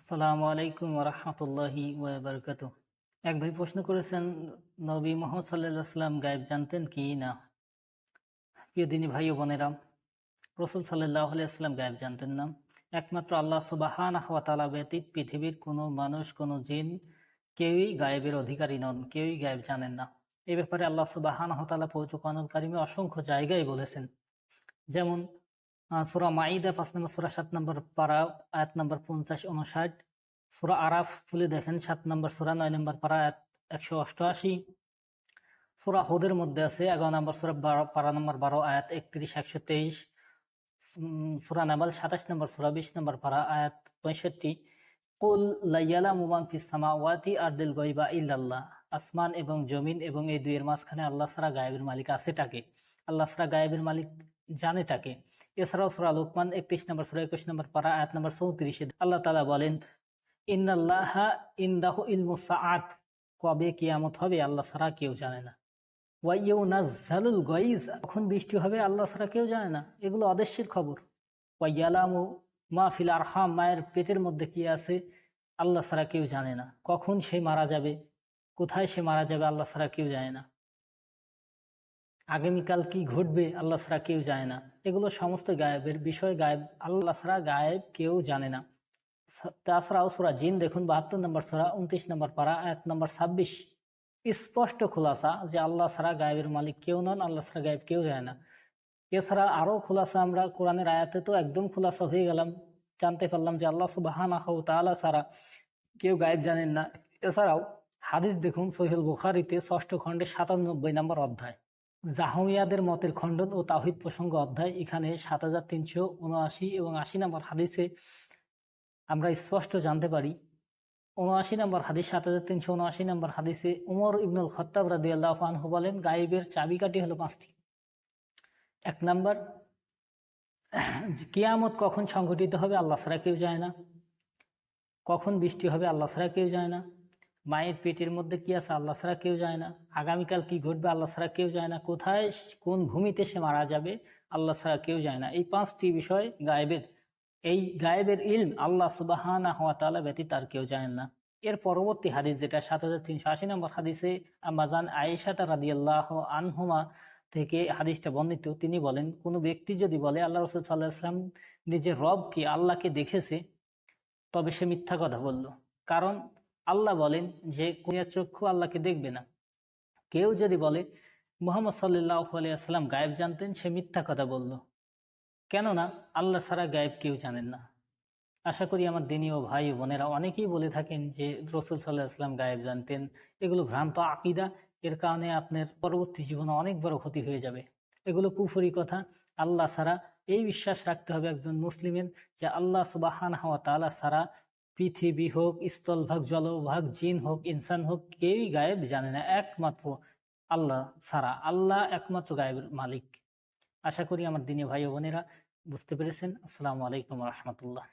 আসসালামু আলাইকুম রহমতুল্লাহি ওয়াবারকাত। এক ভাই প্রশ্ন করেছেন, নবী মোহাম্মদ গায়েব জানতেন কি না? প্রিয় দিনী ভাই ও বোনেরা, রসুল সাল্লাহ আলাইসাল্লাম গায়েব জানতেন না। একমাত্র আল্লাহ সুবাহান তালা ব্যতীত পৃথিবীর কোনো মানুষ, কোনো জিন কেউই গায়েবের অধিকারী নন, কেউই গায়েব জানেন না। এই ব্যাপারে আল্লাহ সুবাহান তালা পৌঁছকানুল কারিমে অসংখ্য জায়গায় বলেছেন। যেমন সুরা মাইদা পাঁচ নম্বর, সুরা সাত নম্বর পারা, আয়াত নম্বর পঞ্চাশ উনষাট সুরা আরাফ খুলে দেখেন, সাত নম্বর সুরা, নয় নম্বর পারা, আয়াত একশো অষ্টআশি। সুরা হুদের মধ্যে আছে, এগারো নম্বর সুরা, বারো, পারা নম্বর বারো, আয়াত একত্রিশ, একশো তেইশ। সুরা নাবাল সাতাশ নম্বর সুরা, বিশ নম্বর পারা, আয়াত পঁয়ষট্টি। কুল লাইয়ালা মুমান ফিসামা ওয়াতি আর্দিল গইবা ইল্লাল্লাহ। আসমান এবং জমিন এবং এই দুইয়ের মাঝখানে আল্লাহ সারা গায়েবের মালিক আছে তাকে। আল্লাহ সারা গায়েবের মালিক জানে তাকে। এছাড়াও সুরা লোকমান একত্রিশ নম্বর, সুরা একুশ নম্বর পারা আয়াত নম্বর চৌত্রিশে আল্লাহ তালা বলেন ইন্দাল্লাহ ইন্দাহ ইলমুসাআত কবে কিয়ামত হবে আল্লাহ ছাড়া কেউ জানে না। ওয়াইউ নাজালুল গইজ কখন বৃষ্টি হবে আল্লাহ ছাড়া কেউ জানে না। এগুলো অদৃশ্যের খবর। ওয়াইয়ালামু মা ফিল আরহাম। মায়ের পেটের মধ্যে কি আছে আল্লাহ ছাড়া কেউ জানে না। কখন সে মারা যাবে? কোথায় সে মারা যাবে আল্লাহ ছাড়া কেউ জানে না। আগামীকাল কি ঘটবে আল্লাহ ছাড়া কেউ জানে না। এগুলো সমস্ত গায়েবের বিষয়, গায়েব, আল্লাহ ছাড়া গায়েব কেউ জানে না। তাছাড়াও সোরা জিন, দেখুন বাহাত্তর নম্বর সোরা, উনত্রিশ নম্বর পারা এক নম্বর ছাব্বিশ। স্পষ্ট খোলাসা যে আল্লাহ ছাড়া গায়েবের মালিক কেউ নন, আল্লাহ ছাড়া গায়েব কেউ যায় না। এছাড়া আরও খোলাসা আমরা কোরআনের আয়াতে তো একদম খোলাসা হয়ে গেলাম, জানতে পারলাম যে আল্লাহ সুবাহানা হৌ তালা ছাড়া কেউ গায়েব জানেন না। এছাড়াও হাদিস দেখুন সোহেল বুখারিতে ষষ্ঠ খণ্ডে সাতানব্বই নম্বর অধ্যায়। জাহমিয়াদের মতের খণ্ডন ও তাহিদ প্রসঙ্গ অধ্যায় এখানে সাত হাজার তিনশো উনআশি এবং আশি নম্বর হাদিসে আমরা স্পষ্ট জানতে পারি। উনআশি নম্বর হাদিস, সাত হাজার তিনশো উনআশি নম্বর হাদিসে উমর ইবনুল খত্তাব রাদি আল্লাহ আনহু বলেন গাইবের চাবিকাঠি হলো পাঁচটি। এক নম্বর, কিয়ামত কখন সংঘটিত হবে আল্লাহ ছাড়া কেউ যায় না। কখন বৃষ্টি হবে আল্লাহ ছাড়া কেউ যায় না। মায়ের পেটের মধ্যে কি আছে আল্লাহ ছাড়া কেউ যায় না? আগামীকাল কি ঘটবে আল্লাহ ছাড়া কেউ যায় না? কোথায়, কোন ভূমিতে সে মারা যাবে আল্লাহ ছাড়া কেউ যায় না? এই পাঁচটি বিষয় গায়েবের। এই গায়েবের ইলম আল্লাহ সুবাহানা হওয়া তালা ব্যতীত আর কেউ যায় না। এর পরবর্তী হাদিস যেটা সাত হাজার তিনশো আশি নম্বর হাদিসে আমাজান আয়েশা রাদি আল্লাহ আনহুমা থেকে হাদিসটা বর্ণিত, তিনি বলেন, কোনো ব্যক্তি যদি বলে, আল্লাহ রসুল সাল্লাহ আসলাম নিজের রবকে আল্লাহকে দেখেছে? তবে সে মিথ্যা কথা বলল। কারণ আল্লাহ বলেন যে কুনিয়ার চক্ষু আল্লাহকে দেখবে না। কেউ যদি বলে, মোহাম্মদ সাল্লাহ আলিয়াল্লাম গায়েব জানতেন, সে মিথ্যা কথা বলল। কেননা আল্লাহ ছাড়া গায়েব কেউ জানেন না। আশা করি আমার দিনীয় ভাই বোনেরা অনেকেই বলে থাকেন যে, রসুল সাল্লাহ আসলাম গায়েব জানতেন। এগুলো ভ্রান্ত আকিদা। এর কারণে আপনার পরবর্তী জীবনে অনেক বড় ক্ষতি হয়ে যাবে। এগুলো কুফুরি কথা। আল্লাহ ছাড়া এই বিশ্বাস রাখতে হবে একজন মুসলিমের যে, আল্লাহ সুবাহান হাওয়া তালা ছাড়া পৃথিবী হোক স্থলভাগ জলভাগ জিন হোক, ইনসান হোক, কেউই গায়েব জানে না, একমাত্র আল্লাহ সারা আল্লাহ একমাত্র গায়েবের মালিক। আশা করি আমার দিনে ভাই বোনেরা বুঝতে পেরেছেন। আসসালামু আলাইকুম রহমতুল্লাহ।